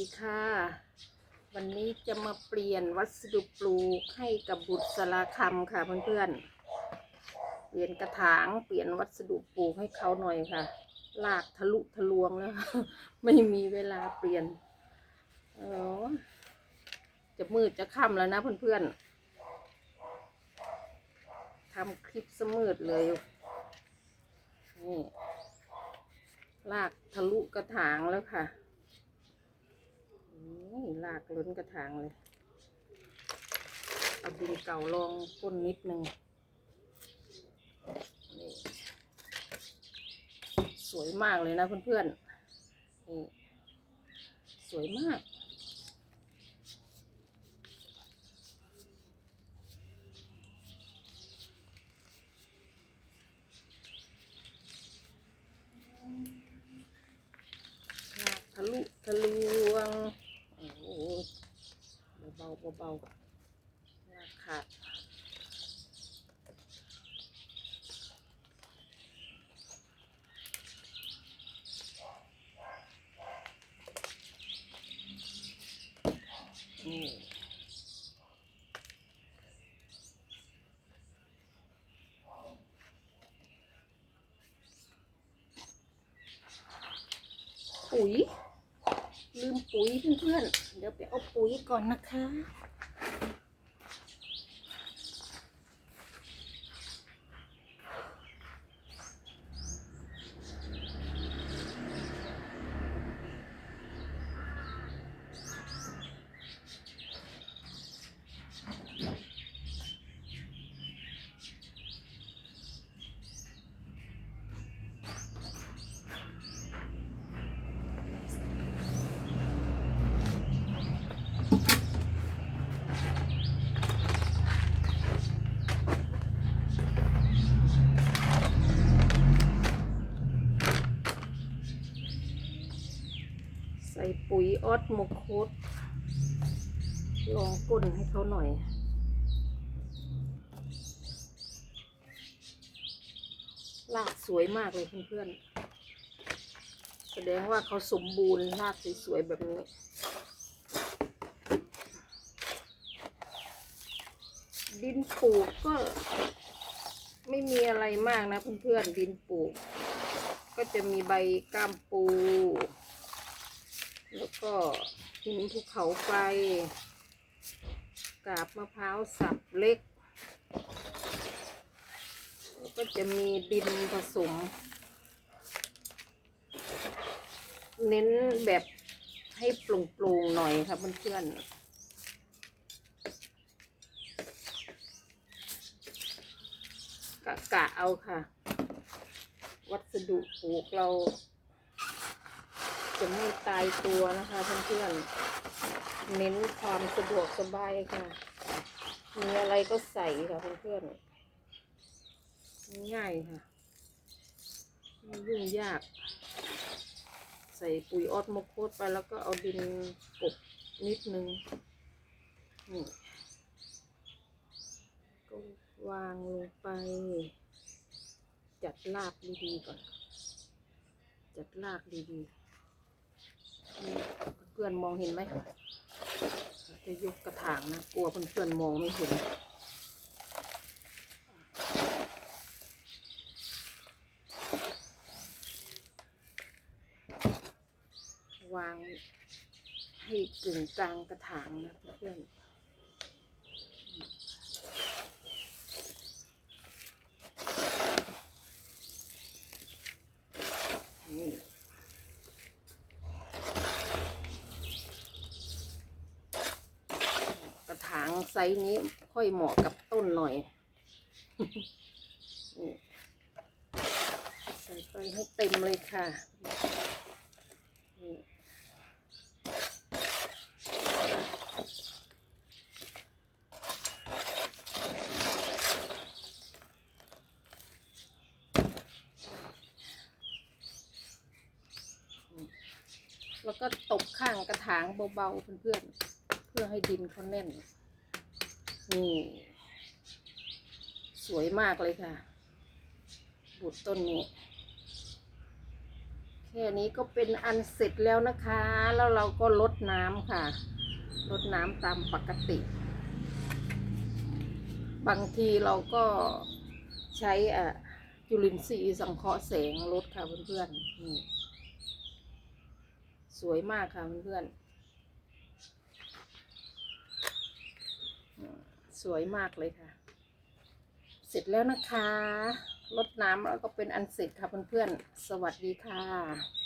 ดีค่ะ วันนี้จะมาเปลี่ยนวัสดุปลูกให้กับบุตรสลาคำค่ะเพื่อนๆ เปลี่ยนกระถางเปลี่ยนวัสดุปลูกให้เขาหน่อยค่ะ ลากทะลุทะลวงแล้ว ไม่มีเวลาเปลี่ยนเออจะมืดจะค่ำแล้วนะเพื่อนๆทำคลิปสมืดเลยนี่ลากทะลุกระถางแล้วค่ะ ลากล้นกระถางเลย เอาดินเก่าลองก้นนิดนึงนี่สวยมากเลยนะเพื่อนๆนี่สวยมาก ลากทะลุทะลวง โอ้โห เบาๆเบากขาดนี่ปุ๋ย ปุ๋ยเพื่อนๆเดี๋ยวไปเอาปุ๋ยก่อนนะคะ ใส่ปุ๋ยออสโมโคดลองก้นให้เขาหน่อยลากสวยมากเลยเพื่อนๆ แสดงว่าเขาสมบูรณ์ลากสวยๆแบบนี้ดินปลูกก็ไม่มีอะไรมากนะเพื่อนๆดินปลูก ก็จะมีใบก้ามปู แล้วก็หินภูเขาไฟกาบมะพร้าวสับเล็ก แล้วก็จะมีดินผสม เน้นแบบให้ปร่งๆหน่อยค่ะเพื่อนๆกะกะเอาค่ะ วัสดุปลูกเรา จะไม่ตายตัวนะคะเพื่อนๆเน้นความสะดวกสบายค่ะ มีอะไรก็ใส่ค่ะเพื่อนๆง่ายค่ะไม่ยุ่งยาก ใส่ปุ๋ยออสโมโคดไปแล้วก็เอาดินกบนิดนึงนี่ก็วางลงไป จัดรากดีๆก่อน จัดรากดีดี เพื่อนมองเห็นไหมจะยกกระถางนะกลัวเพื่อนๆมองไม่เห็นวางให้กึ่งกลางกระถางนะเพื่อนๆนี่ กระถางไซส์นี้ค่อยเหมาะกับต้นหน่อยนี่ใส่ไปให้เต็มเลยค่ะแล้วก็ตบข้างกระถางเบาๆเพื่อนๆเพื่อให้ดินเขาแน่น นี่สวยมากเลยค่ะ บุดต้นนี้โอเคค่นี้ก็เป็นอันเสร็จแล้วนะคะ แล้วเราก็ลดน้ำค่ะ ลดน้ำตามปกติ บางทีเราก็ใช้อะจุลินทรีย์สังเคราะห์แสงลดค่ะเพื่อนๆนี่สวยมากค่ะเพื่อนๆอืม สวยมากเลยค่ะ เสร็จแล้วนะคะลดน้ำแล้วก็เป็นอันเสร็จค่ะเพื่อนๆ สวัสดีค่ะ